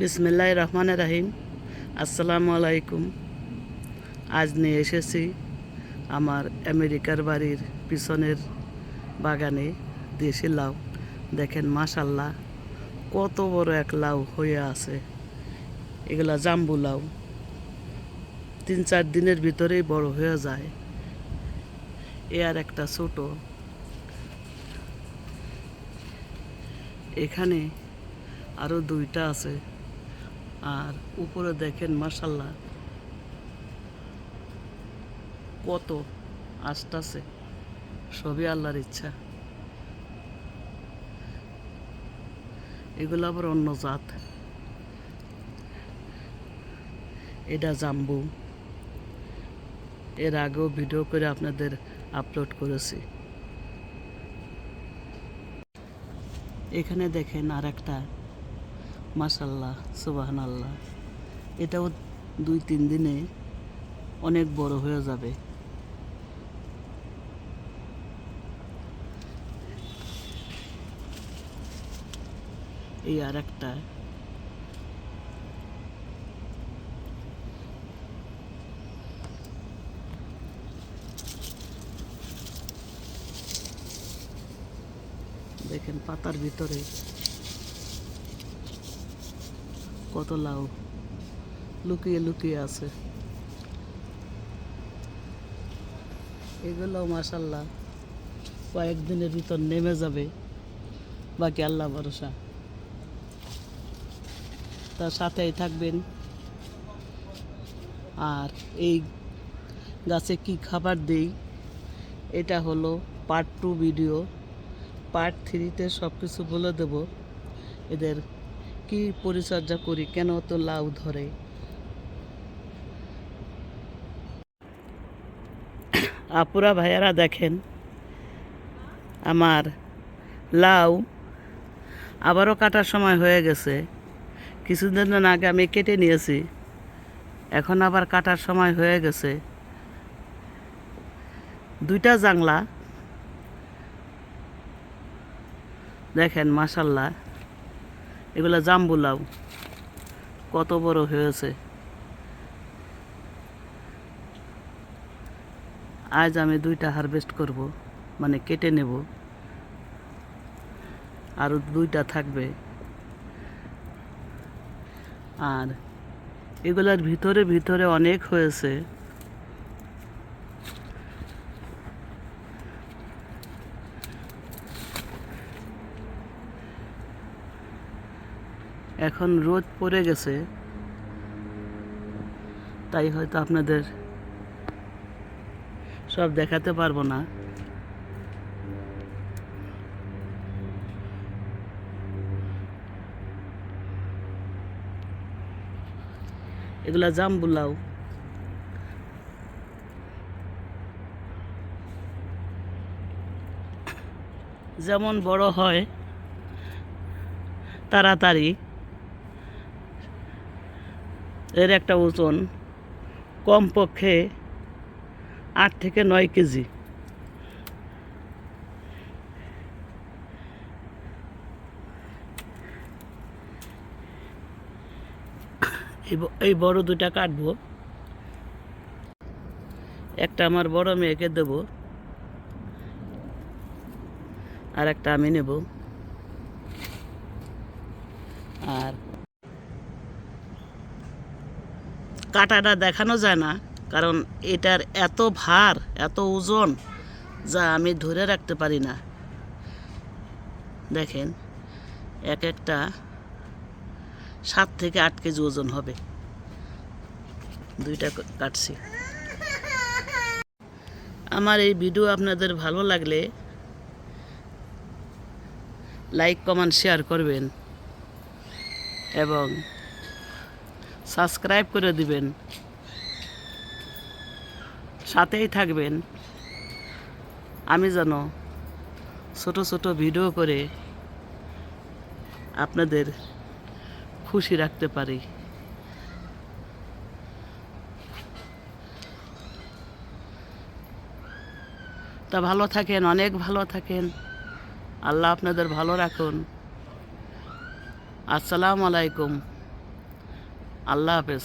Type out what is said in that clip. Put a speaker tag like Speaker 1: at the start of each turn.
Speaker 1: বিসমিল্লাহ রহমান রাহিম। আসসালামু আলাইকুম। আজ নিয়ে এসেছি আমার আমেরিকার বাড়ির পিছনের বাগানে দেশি লাউ। দেখেন মাশাল্লাহ কত বড় এক লাউ হয়ে আছে। এগুলা জাম্বু লাউ। তিন চার দিনের ভিতরেই বড় হয়ে যায়। এ আর একটা ছোট। এখানে আরও দুইটা আছে। আর উপরে দেখেন মাসাল্লাহ কত আসতেছে সবই আল্লাহর ইচ্ছা। এগুলো আবার অন্য জাত। এটা জাম্বু। এর আগেও ভিডিও করে আপনাদের আপলোড করেছি। এখানে দেখেন আর একটা মাসাল্লাহ সুবাহান আল্লাহ এটাও দুই, তিন দিনে অনেক বড় হয়ে যাবে। এই আর একটা দেখেন পাতার ভিতরে কত লাউ। লুকিয়ে লুকিয়ে আছে। এগুলো মাসাল্লাহ কয়েকদিনের ভিতর নেমে যাবে। বাকি আল্লাহ ভরসা। তার সাথেই থাকবেন। আর এই গাছে কি খাবার দেই, এটা হলো পার্ট টু ভিডিও পার্ট থ্রিতে সব কিছু বলে দেব। এদের কি পরিচর্যা করি? কেন তো লাউ ধরে? আপুরা ভাইয়ারা দেখেন, আমার লাউ আবারও কাটার সময় হয়ে গেছে। কিছুদিন আগে আমি কেটে নিয়েছি, এখন আবার কাটার সময় হয়ে গেছে। দুইটা জাংলা। দেখেন মাসাল্লাহ এগুলো জাম্বু লাউ কত বড় হয়েছে। আজ আমি দুইটা হারভেস্ট করব মানে কেটে নেব। আরও দুইটা থাকবে। আর এগুলার ভিতরে ভিতরে অনেক হয়েছে। এখন রোদ পড়ে গেছে, তাই হয়তো আপনাদের সব দেখাতে পারব না। এগুলা জাম জাম্বুলাও যেমন বড় হয়, তাড়াতাড়ি। এর একটা ওজন কমপক্ষে আট থেকে নয় কেজি। এই বড় দুটা কাটবো। একটা আমার বড় মেয়েকে দেব আর একটা আমি নেব। আর কাটাটা দেখানো যায় না, কারণ এটার এত ভার, এত ওজন যা আমি ধরে রাখতে পারি না। দেখেন, এক একটা সাত থেকে আট কেজি ওজন হবে। দুইটা কাটছি। আমার এই ভিডিও আপনাদের ভালো লাগলে লাইক, কমেন্ট, শেয়ার করবেন। এবং সাবস্ক্রাইব করে দিবেন। সাথেই থাকবেন। আমি যেন ছোট ছোট ভিডিও করে আপনাদের খুশি রাখতে পারি। তা ভালো থাকেন, অনেক ভালো থাকেন। আল্লাহ আপনাদের ভালো রাখুন। আসসালামু আলাইকুম। আল্লাহ হাফেজ।